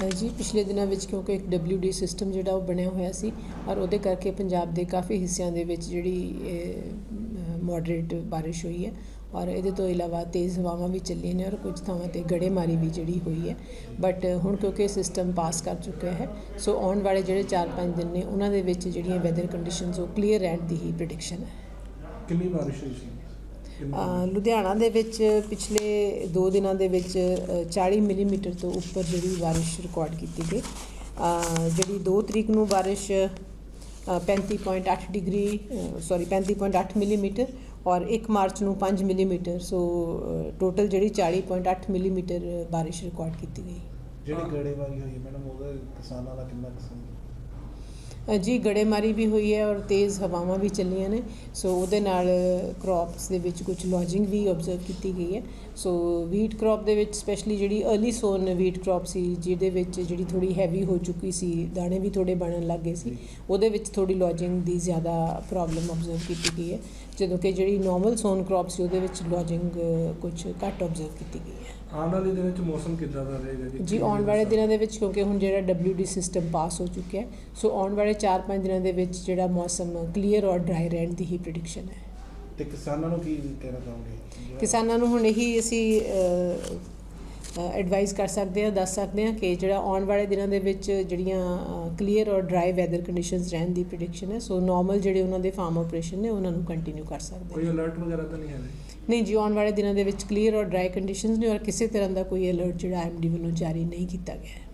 ਅ, ਜੀ ਪਿਛਲੇ ਦਿਨਾਂ ਵਿੱਚ ਕਿਉਂਕਿ ਇੱਕ WD ਸਿਸਟਮ ਜਿਹੜਾ ਉਹ ਬਣਿਆ ਹੋਇਆ ਸੀ ਔਰ ਉਹਦੇ ਕਰਕੇ ਪੰਜਾਬ ਦੇ ਕਾਫੀ ਹਿੱਸਿਆਂ ਦੇ ਵਿੱਚ ਜਿਹੜੀ ਮੋਡਰੇਟ ਬਾਰਿਸ਼ ਹੋਈ ਹੈ ਔਰ ਇਹਦੇ ਤੋਂ ਇਲਾਵਾ ਤੇਜ਼ ਹਵਾਵਾਂ ਵੀ ਚੱਲੀਆਂ ਨੇ ਔਰ ਕੁਝ ਥਾਵਾਂ ਤੇ ਗੜੇਮਾਰੀ ਵੀ ਜਿਹੜੀ ਹੋਈ ਹੈ। ਬਟ ਹੁਣ ਕਿਉਂਕਿ ਸਿਸਟਮ ਪਾਸ ਕਰ ਚੁੱਕਿਆ ਹੈ ਸੋ ਆਉਣ ਵਾਲੇ ਜਿਹੜੇ 4-5 ਦਿਨ ਨੇ ਉਹਨਾਂ ਦੇ ਵਿੱਚ ਜਿਹੜੀਆਂ ਵੈਦਰ ਕੰਡੀਸ਼ਨਸ ਉਹ ਕਲੀਅਰ ਰਹਿਣ ਦੀ ਹੀ ਪ੍ਰੈਡਿਕਸ਼ਨ ਹੈ। ਕਿੰਨੀ ਬਾਰਿਸ਼ ਹੋਈ ਸੀ? ਲੁਧਿਆਣਾ ਦੇ ਵਿੱਚ ਪਿਛਲੇ 2 ਦਿਨਾਂ ਦੇ ਵਿੱਚ ਅ, 40 ਮਿਲੀਮੀਟਰ ਤੋਂ ਉੱਪਰ ਜਿਹੜੀ ਬਾਰਿਸ਼ ਰਿਕਾਰਡ ਕੀਤੀ ਗਈ। ਜਿਹੜੀ 2 ਤਰੀਕ ਨੂੰ ਬਾਰਿਸ਼ ਅ, 35.8 ਡਿਗਰੀ ਸੌਰੀ 35.8 ਮਿਲੀਮੀਟਰ ਔਰ 1 ਮਾਰਚ ਨੂੰ 5 ਮਿਲੀਮੀਟਰ ਸੋ ਟੋਟਲ ਜਿਹੜੀ 40.8 ਮਿਲੀਮੀਟਰ ਬਾਰਿਸ਼ ਰਿਕਾਰਡ ਕੀਤੀ ਗਈ। ਜਿਹੜੀ ਗੜੇਵਾਰੀ ਹੋਈ ਹੈ ਮੈਡਮ ਉਹਦਾ ਕਿਸਾਨਾਂ ਦਾ ਕਿੰਨਾ ਕਿਸਾਨ ਅ, ਜੀ ਗੜੇਮਾਰੀ ਵੀ ਹੋਈ ਹੈ ਔਰ ਤੇਜ਼ ਹਵਾਵਾਂ ਵੀ ਚੱਲੀਆਂ ਨੇ। ਸੋ ਉਹਦੇ ਨਾਲ ਕ੍ਰੌਪਸ ਦੇ ਵਿੱਚ ਕੁਝ ਲੌਜਿੰਗ ਵੀ ਆਬਜ਼ਰਵ ਕੀਤੀ ਗਈ ਹੈ। ਸੋ ਵੀਟ ਕ੍ਰੌਪ ਦੇ ਵਿੱਚ ਸਪੈਸ਼ਲੀ ਜਿਹੜੀ अर्ਲੀ ਸੋਨ ਵੀਟ ਕ੍ਰੌਪ ਸੀ, ਜਿਹਦੇ ਵਿੱਚ ਜਿਹੜੀ ਥੋੜੀ ਹੈਵੀ ਹੋ ਚੁੱਕੀ ਸੀ, ਦਾਣੇ ਵੀ ਥੋੜੇ ਬਣਨ ਲੱਗ ਗਏ ਸੀ, ਉਹਦੇ ਵਿੱਚ ਥੋੜੀ ਲੌਜਿੰਗ ਦੀ ਜ਼ਿਆਦਾ ਪ੍ਰੋਬਲਮ ਆਬਜ਼ਰਵ ਕੀਤੀ ਗਈ ਹੈ। ਜਦੋਂ ਕਿ ਜਿਹੜੀ ਨਾਰਮਲ ਸੋਨ ਕ੍ਰੌਪ ਸੀ, ਉਹਦੇ ਵਿੱਚ ਲੌਜਿੰਗ ਕੁਝ ਘੱਟ ਆਬਜ਼ਰਵ ਕੀਤੀ ਗਈ ਹੈ। ਆਉਣ ਵਾਲੇ ਦਿਨ ਵਿੱਚ ਮੌਸਮ ਕਿੱਦਾਂ ਦਾ ਰਹੇਗਾ ਜੀ? ਆਉਣ ਵਾਲੇ ਦਿਨਾਂ ਦੇ ਵਿੱਚ ਕਿਉਂਕਿ ਹੁਣ ਜਿਹੜਾ WD ਸਿਸਟਮ ਪਾਸ ਹੋ ਚੁੱਕਿਆ ਹੈ ਸੋ ਆਉਣ ਵਾਲੇ 4-5 ਦਿਨਾਂ ਦੇ ਵਿੱਚ ਜਿਹੜਾ ਮੌਸਮ ਕਲੀਅਰ ਔਰ ਡਰਾਈ ਰਹਿਣ ਦੀ ਹੀ ਪ੍ਰੈਡਿਕਸ਼ਨ ਹੈ। ਤੇ ਕਿਸਾਨਾਂ ਨੂੰ ਕੀ ਕਹਿਣਾ ਚਾਹੋਗੇ? ਕਿਸਾਨਾਂ ਨੂੰ ਹੁਣ ਇਹੀ ਅਸੀਂ ਐਡਵਾਈਸ ਕਰ ਸਕਦੇ ਹਾਂ ਦੱਸ ਸਕਦੇ ਹਾਂ ਕਿ ਜਿਹੜਾ ਆਉਣ ਵਾਲੇ ਦਿਨਾਂ ਦੇ ਵਿੱਚ ਜਿਹੜੀਆਂ ਕਲੀਅਰ ਔਰ ਡਰਾਈ ਵੈਦਰ ਕੰਡੀਸ਼ਨਸ ਰਹਿਣ ਦੀ ਪ੍ਰੈਡਿਕਸ਼ਨ ਹੈ ਸੋ ਨਾਰਮਲ ਜਿਹੜੇ ਉਹਨਾਂ ਦੇ ਫਾਰਮ ਆਪਰੇਸ਼ਨ ਨੇ ਉਹਨਾਂ ਨੂੰ ਕੰਟੀਨਿਊ ਕਰ ਸਕਦੇ ਕੋਈ ਅਲਰਟ ਵਗੈਰਾ ਤਾਂ ਨਹੀਂ ਹੈ ਨਹੀਂ ਜੀ ਆਉਣ ਵਾਲੇ ਦਿਨਾਂ ਦੇ ਵਿੱਚ ਕਲੀਅਰ ਔਰ ਡਰਾਈ ਕੰਡੀਸ਼ਨਸ ਨੇ ਔਰ ਕਿਸੇ ਤਰ੍ਹਾਂ ਦਾ ਕੋਈ ਅਲਰਟ ਜਿਹੜਾ ਐਮਡੀ ਵੱਲੋਂ ਜਾਰੀ ਨਹੀਂ ਕੀਤਾ ਗਿਆ ਹੈ।